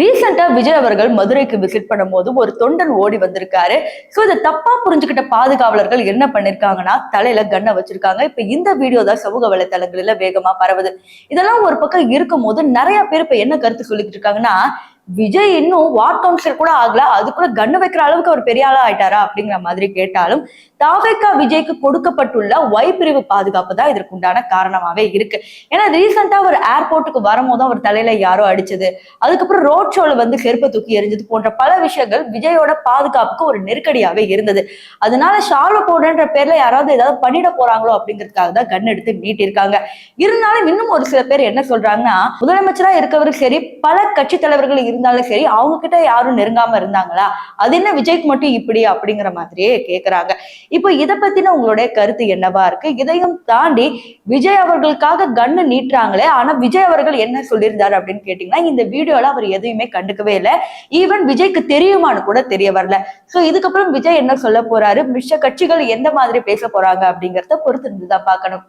ரீசெண்டா விஜய் அவர்கள் மதுரைக்கு விசிட் பண்ணும்போது ஒரு தொண்டன் ஓடி வந்திருக்காரு. சோ இதை தப்பா புரிஞ்சுக்கிட்ட பாதுகாவலர்கள் என்ன பண்ணிருக்காங்கன்னா தலையில கண்ணை வச்சிருக்காங்க. இப்ப இந்த வீடியோ தான் சமூக வலைத்தளங்களில வேகமா பரவுது. இதெல்லாம் ஒரு பக்கம் இருக்கும் போது நிறைய பேர் இப்ப என்ன கருத்து சொல்லிக்கிட்டு இருக்காங்கன்னா விஜய் இன்னும் வார்ட் கவுன்சிலர் கூட ஆகல. அதுக்குள்ள கண்ணு வைக்கிற அளவுக்கு அவர் பெரிய ஆளா ஆயிட்டாரா அப்படிங்கிற மாதிரி கேட்டாலும் தாவேக்கா விஜய்க்கு கொடுக்கப்பட்டுள்ள ஒய் பிரிவு பாதுகாப்பு தான் இதற்கு உண்டான காரணமாவே இருக்கு. ஏன்னா ரீசெண்டா ஒரு ஏர்போர்ட்டுக்கு வரும்போது அவர் தலையில யாரோ அடிச்சது. அதுக்கப்புறம் ரோட் ஷோல வந்து செருப்பு தூக்கி எரிஞ்சது போன்ற பல விஷயங்கள் விஜயோட பாதுகாப்புக்கு ஒரு நெருக்கடியாவே இருந்தது. அதனால ஷாலு போடுன்ற பேர்ல யாராவது ஏதாவது பண்ணிட போறாங்களோ அப்படிங்கிறதுக்காக தான் கண் எடுத்து நீட்டிருக்காங்க. இருந்தாலும் இன்னும் ஒரு சில பேர் என்ன சொல்றாங்கன்னா முதலமைச்சரா இருக்கவருக்கு சரி பல கட்சி தலைவர்கள் இருந்தாலும் சரி அவங்க கிட்ட யாரும் நெருங்காம இருந்தாங்களா? அது என்ன விஜய்க்கு மட்டும் இப்படி அப்படிங்கிற மாதிரியே கேக்குறாங்க. இப்போ இதை பத்தின உங்களுடைய கருத்து என்னவா இருக்கு? இதையும் தாண்டி விஜய் அவர்களுக்காக கண்ணு நீட்டுறாங்களே ஆனா விஜய் அவர்கள் என்ன சொல்லியிருந்தாரு அப்படின்னு கேட்டீங்கன்னா இந்த வீடியோல அவர் எதையுமே கண்டுக்கவே இல்லை. ஈவன் விஜய்க்கு தெரியுமான்னு கூட தெரிய வரல. சோ இதுக்கப்புறம் விஜய் என்ன சொல்ல போறாரு? மிச்ச கட்சிகள் எந்த மாதிரி பேச போறாங்க அப்படிங்கறத பொறுத்து இருந்துதான் பார்க்கணும்.